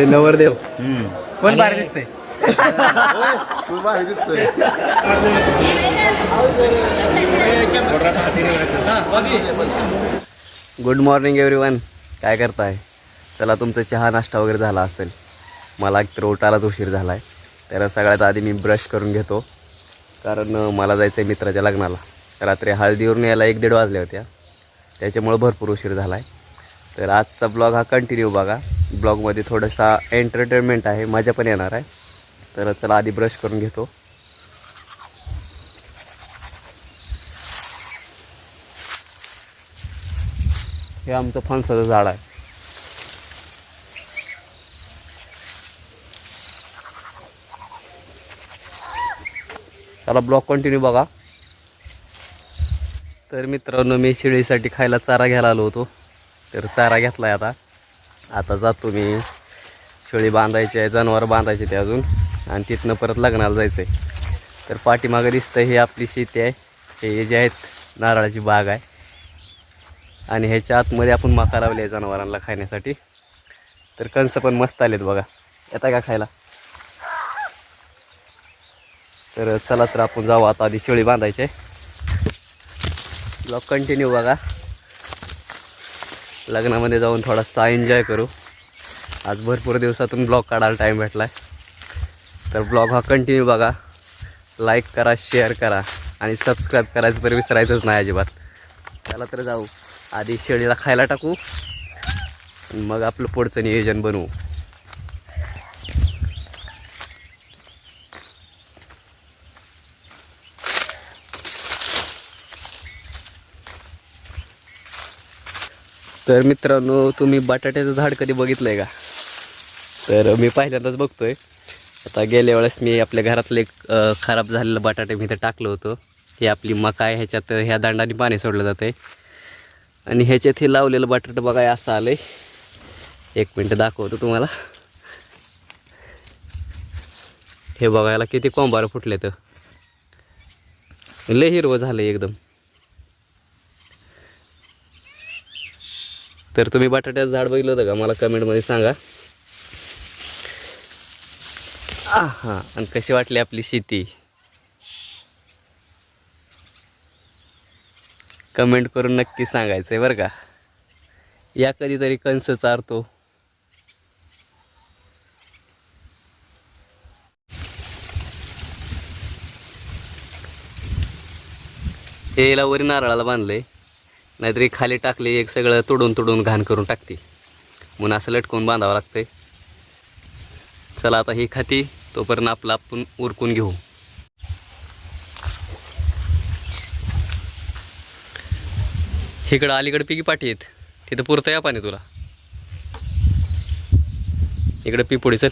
ते नवरदेव. कोण भारी दिसते तू भारी दिसतोय. गुड मॉर्निंग एव्हरीवन काय करताय? चला तुमचं चहा नाश्ता वगैरे झाला असेल. मला तर उठायलाच उशीर झाला आहे तर सगळ्यात आधी मी ब्रश करून घेतो. कारण मला जायचं आहे मित्राच्या लग्नाला. रात्री हळदीवरून यायला एक दीड वाजल्या होत्या. त्याच्यामुळं भरपूर उशीर झाला आहे तर आजचा ब्लॉग हा कंटिन्यू बघा. ब्लॉगमध्ये थोडंसा एंटरटेनमेंट आहे मजा पण येणार आहे. तर चला आधी ब्रश करून घेतो. हे आमचं फणसाचं झाड आहे. चला ब्लॉक कंटिन्यू बघा. तर मित्रांनो मी शेळीसाठी खायला चारा घ्यायला आलो होतो. तर चारा घेतला आहे आता. आता जातो मी. शेळी बांधायची आहे जनावर बांधायचे ते अजून. आणि तिथनं परत लग्नाला जायचं आहे तर पाठीमागं दिसतं हे आपली शेती आहे. हे जे आहेत नारळाची बाग आहे. आणि ह्याच्या आतमध्ये आपण मका लावले आहे जनावरांना खाण्यासाठी. तर कणसं पण मस्त आलेत बघा. येता का खायला? तर चला तर आपण जाऊ. आता आधी शेळी बांधायचे ब्लॉग कंटिन्यू बघा. लग्नामध्ये जाऊन थोडासा एन्जॉय करू. आज भरपूर दिवसातून ब्लॉग काढायला टाईम भेटला आहे तर ब्लॉग हा कंटिन्यू बघा. लाईक करा शेअर करा आणि सबस्क्राईब करायचं तर विसरायचंच नाही अजिबात. त्याला तर जाऊ. आधी शेळीला खायला टाकू. मग आपलं पुढचं नियोजन बनवू. तर मित्रांनो तुम्ही बटाट्याचं झाड कधी बघितलं आहे का? तर मी पहिल्यांदाच बघतोय. आता गेल्या वेळेस मी आपल्या घरातले एक, खराब झालेलं बटाटे मी इथं टाकलं होतं. हे आपली मका आहे ह्याच्यात ह्या दांडाने पाणी सोडलं जातं आणि ह्याच्यात हे लावलेलं बटाटं बघाय हे असं आलंय. एक मिनटं दाखवतो तुम्हाला. हे बघायला किती कोंबार फुटले तर लय हिरवं झालं एकदम. तर तुम्ही बटाट्याचं झाड बघितलं होतं का? मला कमेंटमध्ये सांगा. हां आणि कशी वाटली आपली शेती? कमेंट करून नक्की सांगायचं आहे बरं का. या कधीतरी कंस चारतो. हे याला वरी नारळाला बांधलंय. नाहीतरी खाली टाकले एक सगळं तोडून तोडून घाण करून टाकते. म्हणून असं लटकून बांधावं लागतंय. चला आता ही खाती तोपर्यंत आपला आपण उरकून घेऊ. इकडं अलीकडे पिकी पाठी आहेत. तिथं पुरतं या पाणी तुला. इकडं पिपुडी चल.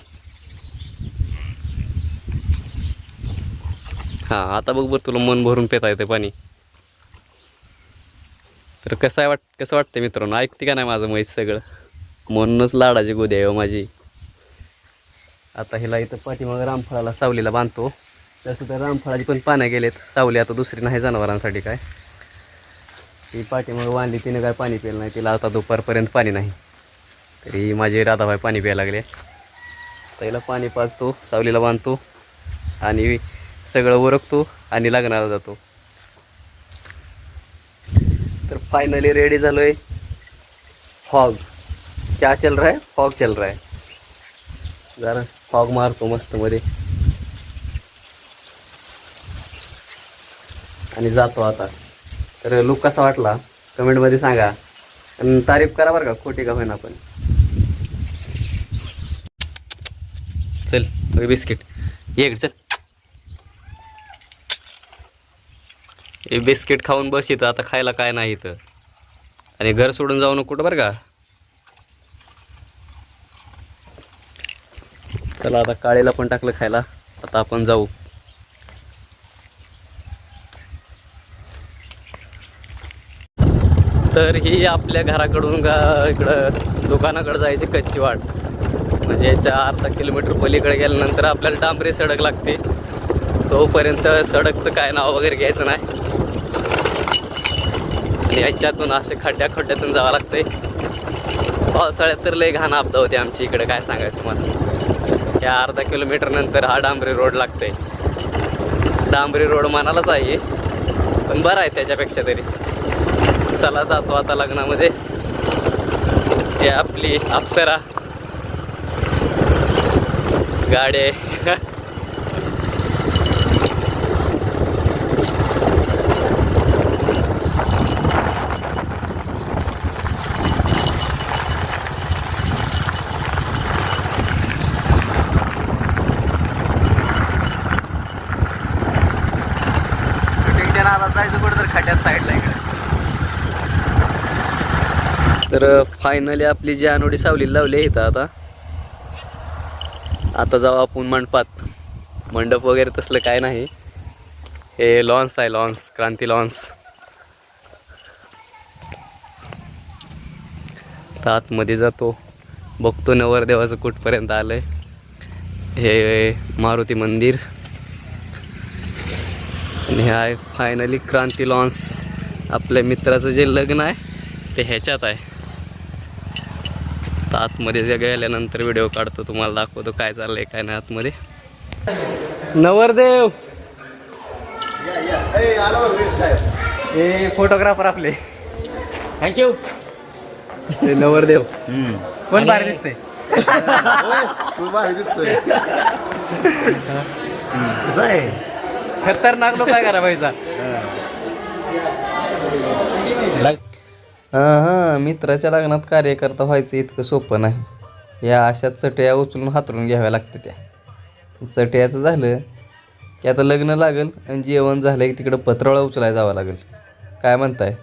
हां आता बघ बरं तुला मन भरून पेता येते पाणी. तर कसं आहे वाट कसं वाटतं मित्रांनो? ऐकते का नाही माझं मैस सगळं? म्हणूनच लाडाची गोदी आहे हो माझी. आता हिला इथं पाठीमागं रामफळाला सावलीला बांधतो. तसं तर रामफळाची पण पाण्या गेलेत. सावली आता दुसरी नाही जनावरांसाठी काय? ती पाठीमागं बांधली तिने काय पाणी प्यायलं नाही. तिला आता दुपारपर्यंत पाणी नाही. तरी माझे राधाबाई पाणी प्यायला लागले. तर पाणी पाजतो सावलीला बांधतो आणि सगळं उरकतो आणि लग्नाला जातो. फायनली रेडी झालो आहे फॉग क्या चल रहा है? फॉग चल रहा है. जरा फॉग मारतो मस्त मध्ये. आणि जातो आता. तर लुक कसा वाटला? कमेंटमध्ये सांगा. आणि तारीफ करा बरं का खोटी का होईना पण. चल बिस्किट. ये चल. हे बिस्किट खाऊन बस इथं आता खायला काय नाही इथं. आणि घर सोडून जाऊ नको कुठं बरं का? चला आता काळेला पण टाकलं खायला. आता आपण जाऊ. तर ही आपल्या घराकडून गा इकडं दुकानाकडे जायची कच्ची वाट. म्हणजे याच्या अर्धा किलोमीटर पलीकडे गेल्यानंतर आपल्याला डांबरी सडक लागते. तोपर्यंत सडकचं काय नाव वगैरे घ्यायचं नाही. आणि याच्यातून असे खड्ड्या खड्ड्यातून जावं लागतंय. पावसाळ्यात तर लय घाण आपदा होते आमच्या इकडे काय सांगायचं तुम्हाला. या अर्धा किलोमीटर नंतर हा डांबरी रोड लागतोय. डांबरी रोड मनालाच आहे. पण बरं आहे त्याच्यापेक्षा तरी. चला जातो आता लग्नामध्ये. ते आपली अप्सरा. गाडी आहे शूटिंगच्या नादात जायचं कुठं तर खड्यात साईडला इकडे. तर फायनली आपली जी अनोडी सावली लावली इथं आता. आता जाऊ आपण मंडपात. मंडप वगैरे तसलं काय नाही. हे लॉन्स आहे लॉन्स क्रांती लॉन्स तर आतमध्ये जातो. बघतो नवरदेवाचं कुठपर्यंत आलंय. हे मारुती मंदिर. आणि हे आहे फायनली क्रांती लॉन्स. आपल्या मित्राचं जे लग्न आहे ते ह्याच्यात आहे. तर आतमध्ये जे गेल्यानंतर व्हिडिओ काढतो तुम्हाला दाखवतो काय चाललंय काय नाही आतमध्ये. नवरदेव! या, या. ए, आलो बघ, वेस्ट आहे. हे फोटोग्राफर आपले. थँक्यू ते नवरदेव. कोण भारी दिसते होय, तू भारी दिसतोय. कसं आहे? खतरनाक लोक काय करा पैसा हां हां मित्राच्या लग्नात कार्यकर्ता व्हायचं इतकं सोपं नाही. या अशा चटया उचलून हातरून घ्याव्या लागते त्या. चटयाचं झालं की आता लग्न लागेल आणि जेवण झालं की तिकडं पत्रावळा उचलायला जावं लागेल. काय म्हणताय?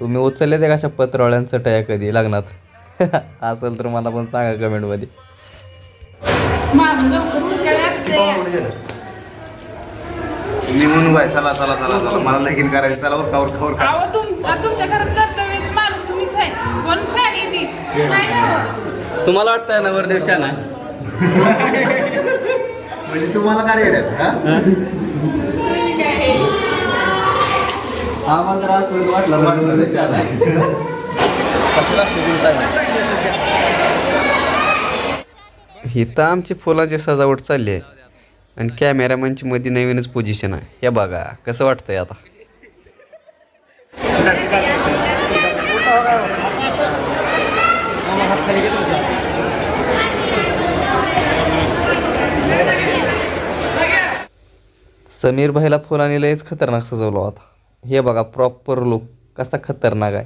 तुम्ही उचलले ते कशा पत्रावळ्यान चटया कधी लग्नात? असेल तर मला पण सांगा कमेंटमध्ये. मी म्हणून बाय चला चला चला चला. मला लगीन करायचं. चला उरका उरका उरका. अहो तुम आ, तुमच्या घरात कर्तव्याच माणूस तुम्हीच आहे. कोण शाळी ती काय नाही तुम्हाला वाटतंय ना वरदेव शान आहे? म्हणजे तुम्हाला काय येतात हा? तुम्ही काय आहे? आम्हाला तर आजपर्यंत वाटलं वरदेव शान आहे. कशाला सुरू इथं आमची फुलांची सजावट चालली आहे. आणि कॅमेरामॅनची मध्ये नवीनच पोझिशन आहे. हे बघा कसं वाटतंय आता? समीर भाईला फुलाने लयच खतरनाक सजवलं आता. हे बघा प्रॉपर लुक कसा खतरनाक आहे.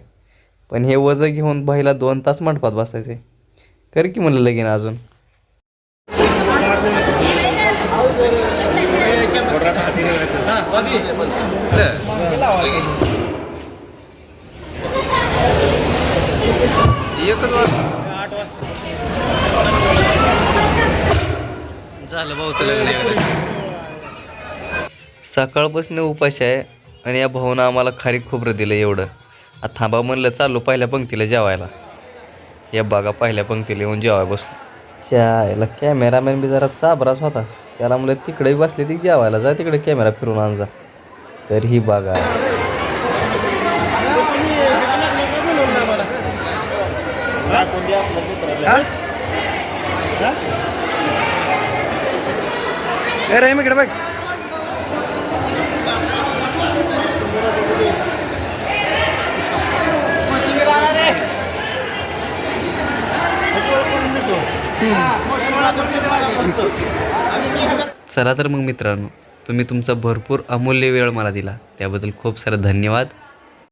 पण हे वजं घेऊन भाईला दोन तास मंडपात बसायचे कर की म्हणलं लगीन अजून? झालं भाऊचं लग्न सकाळपासून उपाशी आहे आणि या भाऊनं आम्हाला खारी खोबरं दिलं एवढं. आता थांबा म्हणलं चाललो पहिल्या पंक्तीला जेवायला. या बागा पहिल्या पंक्तीला येऊन जेवाय बसलो. याला कॅमेरामॅन बी जरा चाबराच होता. त्याला म्हणलं तिकडे बसले ती जेवायला जा तिकडे कॅमेरा फिरून आण जा. तर ही बघा. अरे इकडे बघ. चला तर मग मित्रांनो तुम्ही तुमचा भरपूर अमूल्य वेळ मला दिला. त्याबद्दल खूप सारा धन्यवाद.